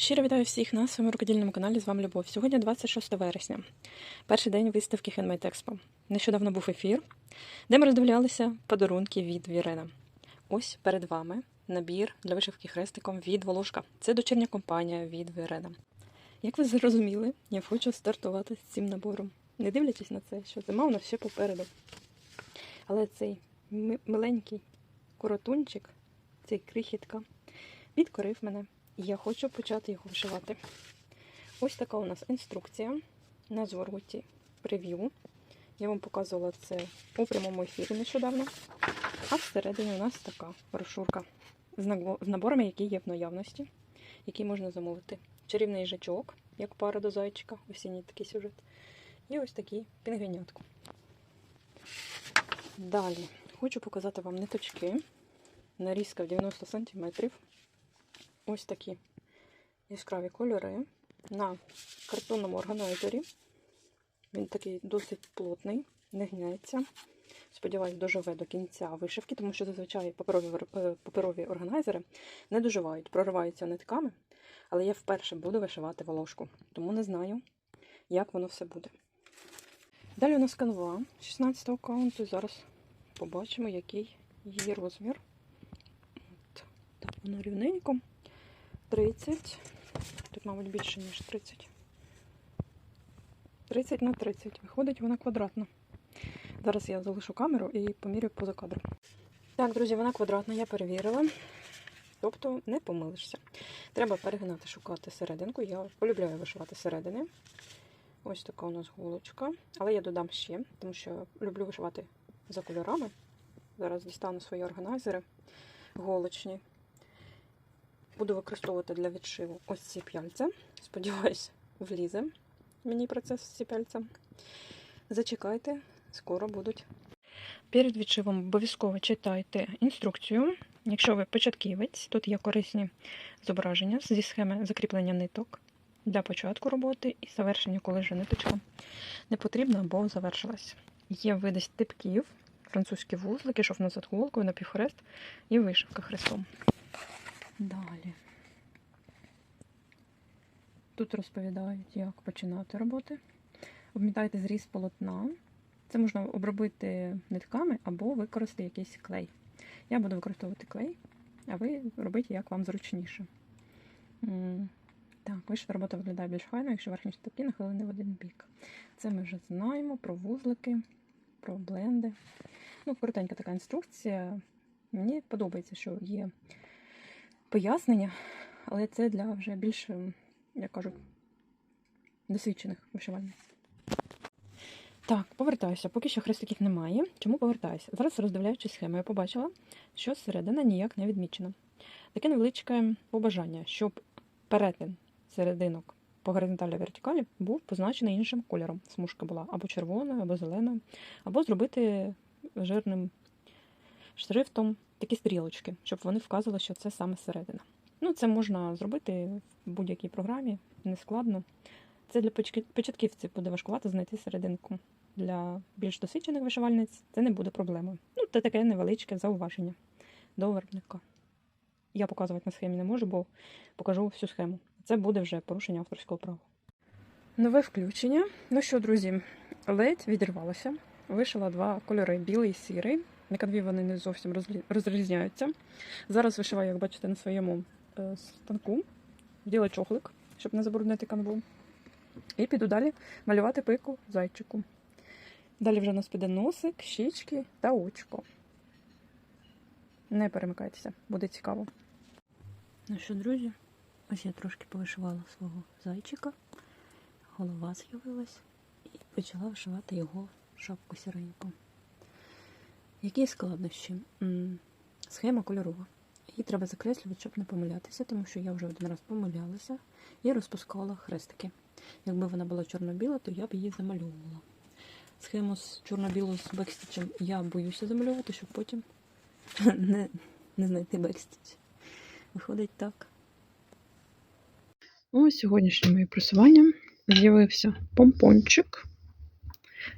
Щиро вітаю всіх на своєму рукодільному каналі. З вами Любов. Сьогодні 26 вересня, перший день виставки Handmade Expo. Нещодавно був ефір, де ми роздивлялися подарунки від Вірена. Ось перед вами набір для вишивки хрестиком від Волошка. Це дочірня компанія від Вірена. Як ви зрозуміли, я хочу стартувати з цим набором. Не дивлячись на це, що зима у нас ще попереду. Але цей миленький коротунчик, цей крихітка, підкорив мене. І я хочу почати його вишивати. Ось така у нас інструкція на звороті прев'ю. Я вам показувала це у прямому ефірі нещодавно. А всередині у нас така брошурка з наборами, які є в наявності, які можна замовити. Чарівний жачок, як пара до зайчика, осінній такий сюжет. І ось такий пінгвінятко. Далі хочу показати вам ниточки. Нарізка в 90 см. Ось такі яскраві кольори на картонному органайзері. Він такий досить плотний, не гняється. Сподіваюсь, доживе до кінця вишивки, тому що зазвичай паперові, е, паперові органайзери не доживають, прориваються нитками. Але я вперше буду вишивати волошку, тому не знаю, як воно все буде. Далі у нас канва 16 аккаунту. Зараз побачимо, який її розмір. От. Так, воно рівненько. 30. Тут, мабуть, більше, ніж 30. 30 на 30. Виходить вона квадратна. Зараз я залишу камеру і поміряю поза кадром. Так, друзі, вона квадратна, я перевірила. Тобто не помилишся. Треба перегнати, шукати серединку. Я полюбляю вишивати середини. Ось така у нас голочка. Але я додам ще, тому що люблю вишивати за кольорами. Зараз дістану свої органайзери голочні. Буду використовувати для відшиву ось ці п'яльця. Сподіваюсь, влізе мені процес ці пяльця. Зачекайте, скоро будуть. Перед відшивом обов'язково читайте інструкцію. Якщо ви початківець, тут є корисні зображення зі схеми закріплення ниток для початку роботи і завершення, коли вже ниточка не потрібна або завершилась. Є види стипків, французькі вузлики, шов назад голкою, напівхрест і вишивка хрестом. Далі. Тут розповідають, як починати роботи. Обмітайте зріз полотна. Це можна обробити нитками або використати якийсь клей. Я буду використовувати клей, а ви робите, як вам зручніше. Так, вишита робота виглядає більш файно, якщо верхні штабки нахилені в один бік. Це ми вже знаємо про вузлики, про бленди. Ну, коротенька така інструкція. Мені подобається, що є пояснення, але це для вже більш, ем, як кажуть, досвідчених вишивальниць. Так, повертаюся. Поки що хрестиків немає. Чому повертаюся? Зараз роздивляючись схему, я побачила, що середина ніяк не відмічена. Таке невеличке побажання, щоб перетин серединок по горизонталі вертикалі був позначений іншим кольором. Смужка була або червоною, або зеленою, або зробити жирним шрифтом такі стрілочки, щоб вони вказували, що це саме середина. Ну, це можна зробити в будь-якій програмі, не складно. Це для початківців буде важкувато знайти серединку. Для більш досвідчених вишивальниць це не буде проблемою. Ну, це таке невеличке зауваження до виробника. Я показувати на схемі не можу, бо покажу всю схему. Це буде вже порушення авторського права. Нове включення. Ну що, друзі, ледь відірвалося. Вишила два кольори білий і сірий. На канві вони не зовсім розрізняються. Зараз вишиваю, як бачите, на своєму е, станку. Вділа чохлик, щоб не забруднити канву. І піду далі малювати пику зайчику. Далі вже у нас піде носик, щічки та очко. Не перемикайтеся, буде цікаво. Ну що, друзі, ось я трошки повишивала свого зайчика, голова з'явилась і почала вишивати його шапку сіреньку. Які складнощі? Схема кольорова. Її треба закреслювати, щоб не помилятися, тому що я вже один раз помилялася і розпускала хрестики. Якби вона була чорно-біла, то я б її замальовувала. Схему з чорно-білу з бекстічем я боюся замальовувати, щоб потім не, не знайти бекстіч. Виходить так. Ось сьогоднішнє моє просування з'явився помпончик.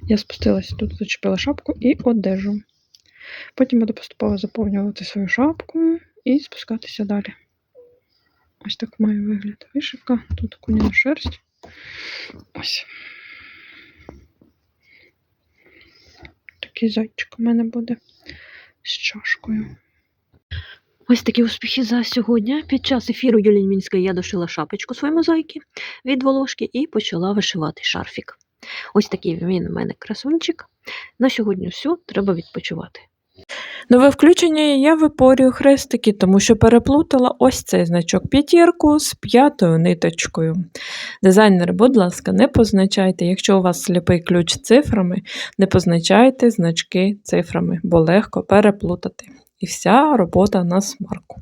Я спустилася тут, зачепила шапку і одежу. Потім буду поступово заповнювати свою шапку і спускатися далі. Ось так має вигляд вишивка. Тут коняна шерсть. Ось. Такий зайчик у мене буде з чашкою. Ось такі успіхи за сьогодні. Під час ефіру Юлії Мінської я дошила шапочку своєму зайки від волошки і почала вишивати шарфік. Ось такий він у мене красунчик. На сьогодні все, треба відпочивати. Нове включення я випорюю хрестики, тому що переплутала ось цей значок п'ятірку з п'ятою ниточкою. Дизайнери, будь ласка, не позначайте, якщо у вас сліпий ключ цифрами, не позначайте значки цифрами, бо легко переплутати. І вся робота на смарку.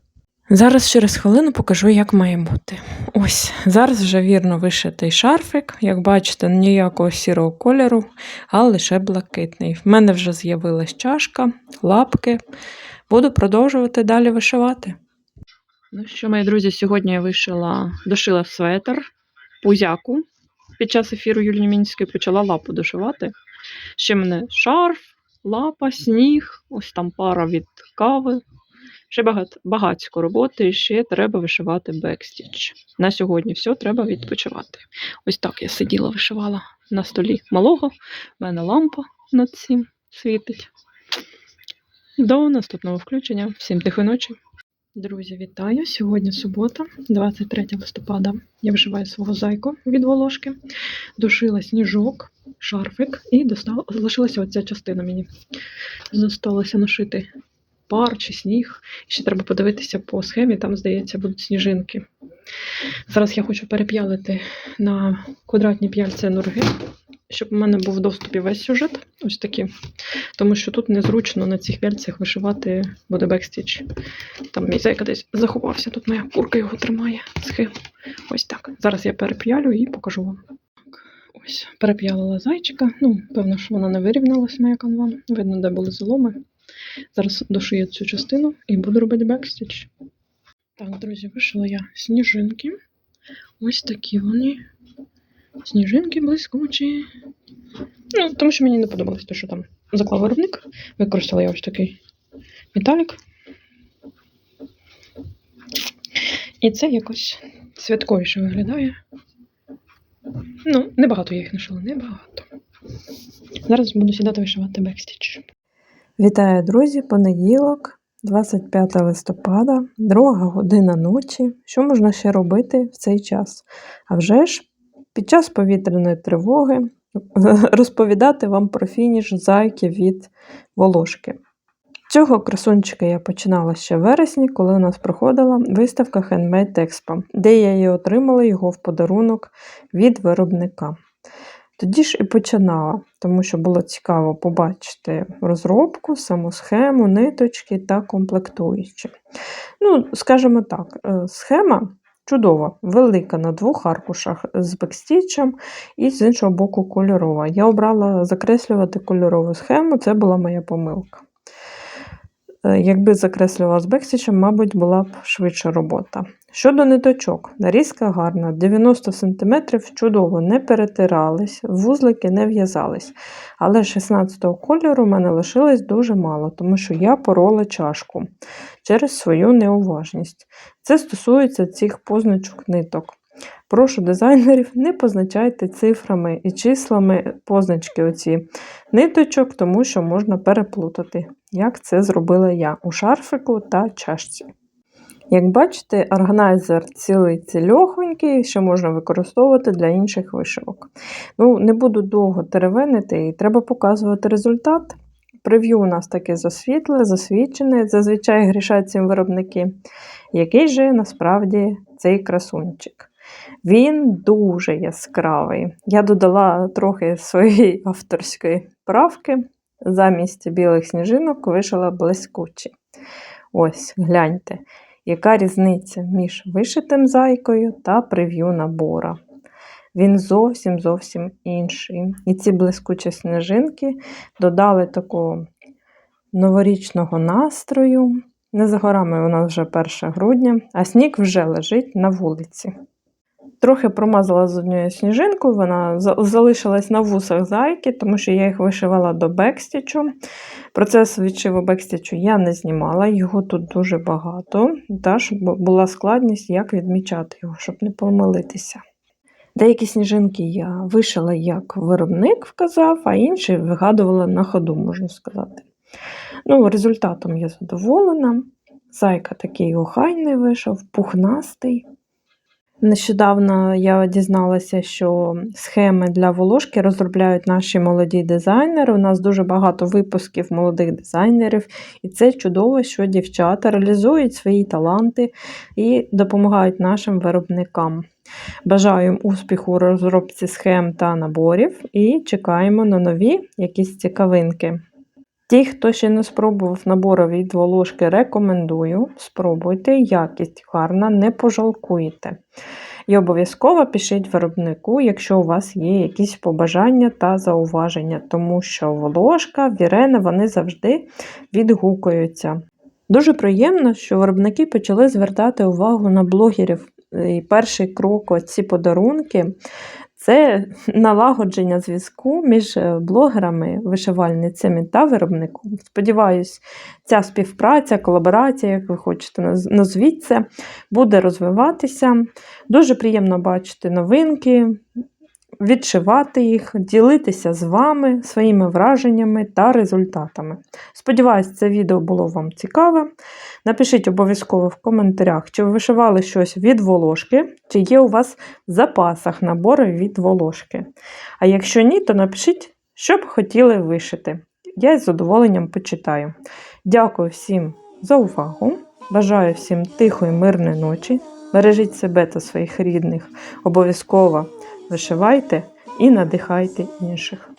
Зараз через хвилину покажу, як має бути. Ось, зараз вже вірно вишитий шарфик. Як бачите, ніякого сірого кольору, а лише блакитний. В мене вже з'явилась чашка, лапки. Буду продовжувати далі вишивати. Ну що, мої друзі, сьогодні я вишила, дошила светр, пузяку. Під час ефіру Юлії Мінської почала лапу дошивати. Ще мене шарф, лапа, сніг, ось там пара від кави. Ще багато, багатько роботи, і ще треба вишивати бекстіч. На сьогодні все, треба відпочивати. Ось так я сиділа, вишивала на столі малого. У мене лампа над цим світить. До наступного включення. Всім тихої ночі. Друзі, вітаю! Сьогодні субота, 23 листопада. Я вишиваю свого зайку від волошки, душила сніжок, шарфик і достала, залишилася оця частина мені. Зосталося нашити пар чи сніг. Ще треба подивитися по схемі, там, здається, будуть сніжинки. Зараз я хочу переп'ялити на квадратні п'яльці нурги, щоб у мене був в доступі весь сюжет. Ось такі. Тому що тут незручно на цих п'яльцях вишивати буде бекстіч. Там мій зайка десь заховався, тут моя курка його тримає. Схем. Ось так. Зараз я переп'ялю і покажу вам. Ось, переп'ялила зайчика. Ну, певно, що вона не вирівнялась, моя канва. Видно, де були заломи. Зараз дошию цю частину і буду робити бекстіч. Так, друзі, вишила я сніжинки. Ось такі вони. Сніжинки блискучі. Ну, тому що мені не подобалось те, що там заклав виробник. Використала я ось такий металік. І це якось святковіше виглядає. Ну, небагато я їх нашила, небагато. Зараз буду сідати вишивати бекстіч. Вітаю, друзі! Понеділок, 25 листопада, друга година ночі. Що можна ще робити в цей час? А вже ж, під час повітряної тривоги розповідати вам про фініш зайки від волошки. Цього красунчика я починала ще в вересні, коли у нас проходила виставка Handmade Expo, де я її отримала його в подарунок від виробника. Тоді ж і починала, тому що було цікаво побачити розробку, саму схему, ниточки та комплектуючі. Ну, скажімо так, е, схема чудова, велика на двох аркушах з бекстічем і з іншого боку кольорова. Я обрала закреслювати кольорову схему, це була моя помилка. Е, Якби закреслювала з бекстічем, мабуть, була б швидша робота. Щодо ниточок, нарізка гарна, 90 см чудово не перетирались, вузлики не в'язались. Але 16-го кольору в мене лишилось дуже мало, тому що я порола чашку через свою неуважність. Це стосується цих позначок ниток. Прошу дизайнерів, не позначайте цифрами і числами позначки оці ниточок, тому що можна переплутати, як це зробила я у шарфику та чашці. Як бачите, органайзер цілий цільохонький, що можна використовувати для інших вишивок. Ну, Не буду довго теревенити і треба показувати результат. Прев'ю у нас таке засвітле, засвічене, зазвичай грішать цим виробники. Який же насправді цей красунчик? Він дуже яскравий. Я додала трохи своєї авторської правки. Замість білих сніжинок вишила блискучі. Ось, гляньте, яка різниця між вишитим зайкою та прев'ю набора. Він зовсім зовсім інший. І ці блискучі сніжинки додали такого новорічного настрою. Не за горами у нас вже 1 грудня, а сніг вже лежить на вулиці. Трохи промазала з однією сніжинкою, вона залишилась на вусах зайки, тому що я їх вишивала до бекстічу. Процес відшиву бекстічу я не знімала, його тут дуже багато. Та, щоб була складність, як відмічати його, щоб не помилитися. Деякі сніжинки я вишила, як виробник вказав, а інші вигадувала на ходу, можна сказати. Ну, результатом я задоволена. Зайка такий охайний вийшов, пухнастий. Нещодавно я дізналася, що схеми для волошки розробляють наші молоді дизайнери. У нас дуже багато випусків молодих дизайнерів, і це чудово, що дівчата реалізують свої таланти і допомагають нашим виробникам. Бажаю успіху у розробці схем та наборів і чекаємо на нові якісь цікавинки. Ті, хто ще не спробував набори від волошки, рекомендую. Спробуйте, якість гарна, не пожалкуєте. І обов'язково пишіть виробнику, якщо у вас є якісь побажання та зауваження, тому що волошка, вірена, вони завжди відгукуються. Дуже приємно, що виробники почали звертати увагу на блогерів. І перший крок, ці подарунки, це налагодження зв'язку між е, блогерами, вишивальницями та виробником. Сподіваюсь, ця співпраця, колаборація, як ви хочете наз- назвіть це, буде розвиватися. Дуже приємно бачити новинки, відшивати їх, ділитися з вами своїми враженнями та результатами. Сподіваюсь, це відео було вам цікаве. Напишіть обов'язково в коментарях, чи ви вишивали щось від волошки, чи є у вас в запасах набори від волошки. А якщо ні, то напишіть, що б хотіли вишити. Я з задоволенням почитаю. Дякую всім за увагу. Бажаю всім тихої, мирної ночі. Бережіть себе та своїх рідних. Обов'язково вишивайте і надихайте інших.